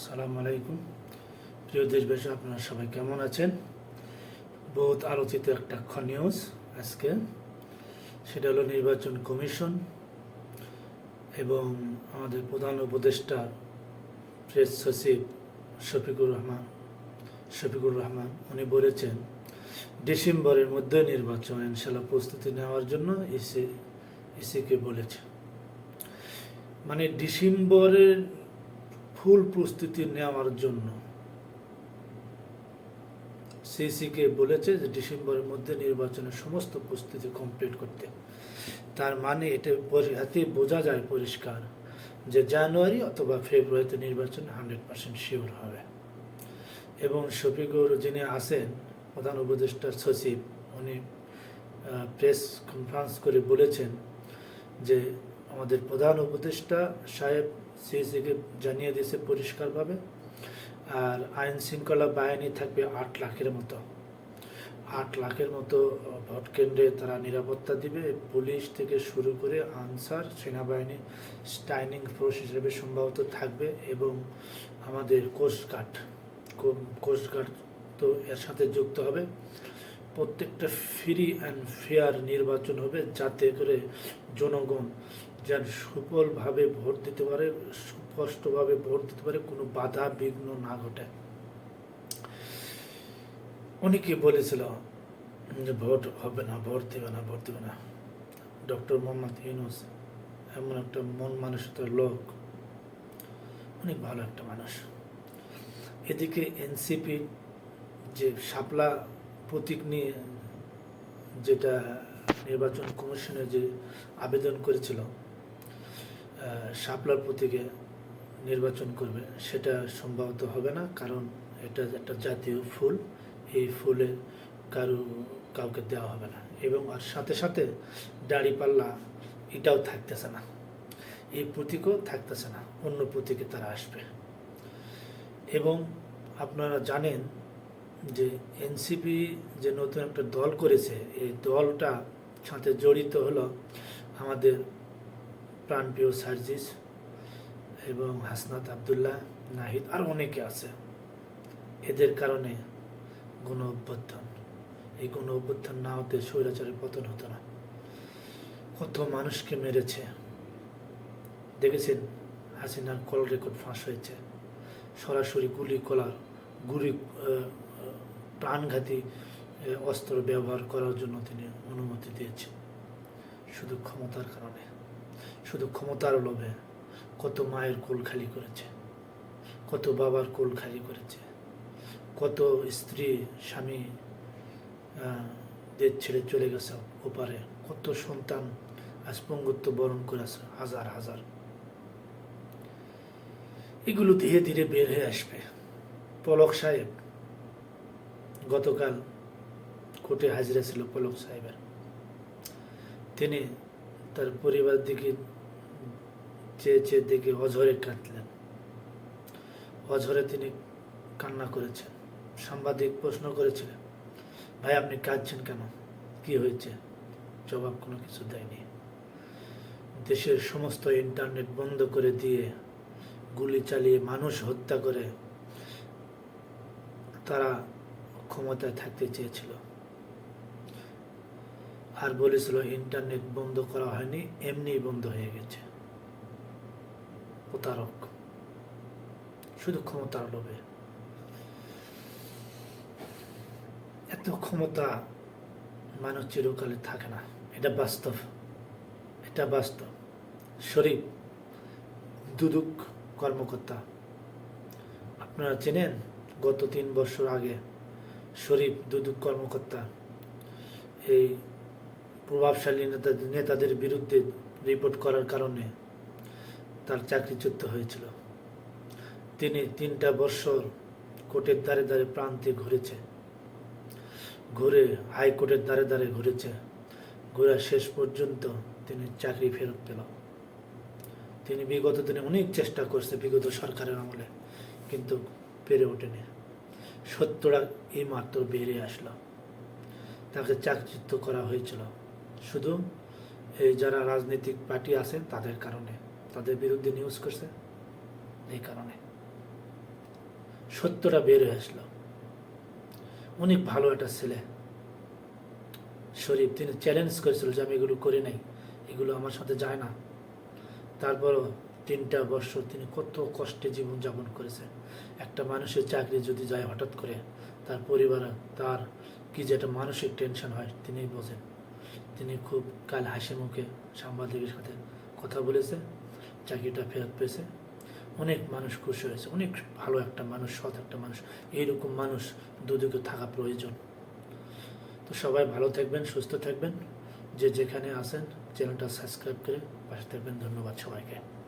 সালাম আলাইকুম। প্রিয় দেশবাসী, আপনারা সবাই কেমন আছেন? বহুত আলোচিত একটা নিউজ আজকে। সেটা হলো নির্বাচন কমিশন এবং আমাদের প্রধান উপদেষ্টা প্রেস সচিব শফিকুর রহমান। শফিকুর রহমান, উনি বলেছেন, ডিসেম্বরের মধ্যে নির্বাচন ইনশাল্লাহ প্রস্তুতি নেওয়ার জন্য ইসি ইসিকে বলেছে। মানে ডিসেম্বরের ফুল প্রস্তুতি নেওয়ার জন্য। সিসিকে বলেছে যে ডিসেম্বরের মধ্যে নির্বাচনের সমস্ত প্রস্তুতি কমপ্লিট করতে। তার মানে এটা হাতে বোঝা যায় পরিষ্কার যে জানুয়ারি অথবা ফেব্রুয়ারিতে নির্বাচন হান্ড্রেড পার্সেন্ট শিওর হবে। এবং শফিকুর যিনি আছেন, প্রধান উপদেষ্টার সচিব, উনি প্রেস কনফারেন্স করে বলেছেন যে আমাদের প্রধান উপদেষ্টা সাহেব সিএসিকে জানিয়ে দিয়েছে পরিষ্কারভাবে। আর আইন শৃঙ্খলা বাহিনী থাকবে আট লাখের মতো। আট লাখের মতো ভোট কেন্দ্রে তারা নিরাপত্তা দিবে। পুলিশ থেকে শুরু করে আনসার, সেনাবাহিনী স্টাইনিং ফোর্স হিসেবে সম্ভবত থাকবে এবং আমাদের কোস্টগার্ড কোস্টগার্ড তো এর সাথে যুক্ত হবে। প্রত্যেকটা ফ্রি অ্যান্ড ফেয়ার নির্বাচন হবে যাতে করে জনগণ যেন সুফলভাবে ভোট দিতে পারে, সুস্পষ্টভাবে ভোট দিতে পারে, কোনো বাধা বিঘ্ন না ঘটে। অনেকে বলেছিল যে ভোট হবে না, ভোট দেবে না, ভোট দেবে না। ডক্টর মোহাম্মদ ইউনুস এমন একটা মন মানুষতার লোক, অনেক ভালো একটা মানুষ। এদিকে এনসিপি যে শাপলা প্রতীক নিয়ে যেটা নির্বাচন কমিশনে যে আবেদন করেছিল শাপলার প্রতীকে নির্বাচন করবে, সেটা সম্ভবত হবে না, কারণ এটা একটা জাতীয় ফুল, এই ফুলে কারু, কাউকে দেওয়া হবে না। এবং আর সাথে সাথে দাড়িপাল্লা, এটাও থাকতেছে না। এই প্রতীকও থাকতেছে না, অন্য প্রতীকে তারা আসবে। এবং আপনারা জানেন যে এনসিপি যে নতুন একটা দল করেছে, এই দলটা সাথে জড়িত হলো আমাদের প্রাণপ্রিয় সার্জিস এবং হাসনাত আবদুল্লাহ, নাহিদ, আর অনেকে আছে। এদের কারণে গণ অভ্যুত্থান, এই গণ অভ্যুত্থান না হতে স্বৈরাচারের পতন হতো না। কত মানুষকে মেরেছে। দেখেছেন, হাসিনার কল রেকর্ড ফাঁস হয়েছে। সরাসরি গুলি কলার গুলি প্রাণঘাতী অস্ত্র ব্যবহার করার জন্য তিনি অনুমতি দিয়েছেন। শুধু ক্ষমতার কারণে। শুধু ক্ষমতার লোভে কত মায়ের কোল খালি করেছে, কত বাবার কোল খালি করেছে, কত স্ত্রী, স্বামী দেশ ছেড়ে চলে গেছে ওপারে, কত সন্তান আজ পঙ্গুত্ব বরণ করেছে, হাজার হাজার। এগুলো ধীরে ধীরে বের হয়ে আসবে। পলক সাহেব গতকাল কোর্টে হাজিরা ছিল পলক সাহেবের। তিনি তার পরিবার দিকে চেয়ে চেয়ে দেখে অঝরে কাঁদলেন। অঝরে তিনি কান্না করেছেন। সাংবাদিক প্রশ্ন করেছিলেন, ভাই, আপনি কাঁদছেন কেন? কি হয়েছে? জবাব কোনো কিছু দেয়নি। দেশের সমস্ত ইন্টারনেট বন্ধ করে দিয়ে গুলি চালিয়ে মানুষ হত্যা করে তারা ক্ষমতায় থাকতে চেয়েছিল। আর বলেছিল, ইন্টারনেট বন্ধ করা হয়নি এমনি বন্ধ হয়ে গেছে। প্রতারক। শুধু ক্ষমতার লোভে। এত ক্ষমতা মানুষ চিরকালে থাকে না। এটা বাস্তব। এটা বাস্তব। শরীফ, দুদুক কর্মকর্তা। আপনারা চেনেন, গত তিন বছর আগে শরীফ দুদুক কর্মকর্তা, এই প্রভাবশালী নেতা, নেতাদের বিরুদ্ধে রিপোর্ট করার কারণে তার চাকরিচ্যুত হয়েছিল। তিনি তিনটা বছর কোর্টের দ্বারে দ্বারে প্রান্তে ঘুরেছে। ঘুরে হাইকোর্টের দ্বারে দ্বারে ঘুরেছে। ঘুরে শেষ পর্যন্ত তিনি চাকরি ফেরত পেল। তিনি বিগত দিনে অনেক চেষ্টা করছে বিগত সরকারের আমলে, কিন্তু পেরে ওঠেনি। সত্যটা এই মাত্র বেরিয়ে আসলো। তাকে চাকরিচ্যুত করা হয়েছিল। শুধু এই যারা রাজনৈতিক পার্টি আছে তাদের কারণে, তাদের বিরুদ্ধে নিউজ করছে এই কারণে। সত্যটা বের হয়ে আসলো। অনেক ভালো একটা ছেলে। শরীফ, তিনি চ্যালেঞ্জ করেছিল যে আমি এগুলো করি নাই, এগুলো আমার সাথে যায় না। তারপরও তিনটা বছর তিনি কত কষ্টে জীবন জীবনযাপন করেছেন। একটা মানুষের চাকরি যদি যায় হঠাৎ করে, তার পরিবার, তার কি যে একটা মানসিক টেনশন হয় তিনি বোঝেন। তিনি খুব কাল হাসি মুখে সাংবাদিকের সাথে কথা বলেছে, চাকরিটা ফেরত পেয়েছে। অনেক মানুষ খুশি হয়েছে, অনেক ভালো একটা মানুষ, সৎ একটা মানুষ, এইরকম মানুষ দুদিকে থাকা প্রয়োজন। তো সবাই ভালো থাকবেন, সুস্থ থাকবেন। যে যেখানে আছেন, চ্যানেলটা সাবস্ক্রাইব করে পাশে থাকবেন। ধন্যবাদ সবাইকে।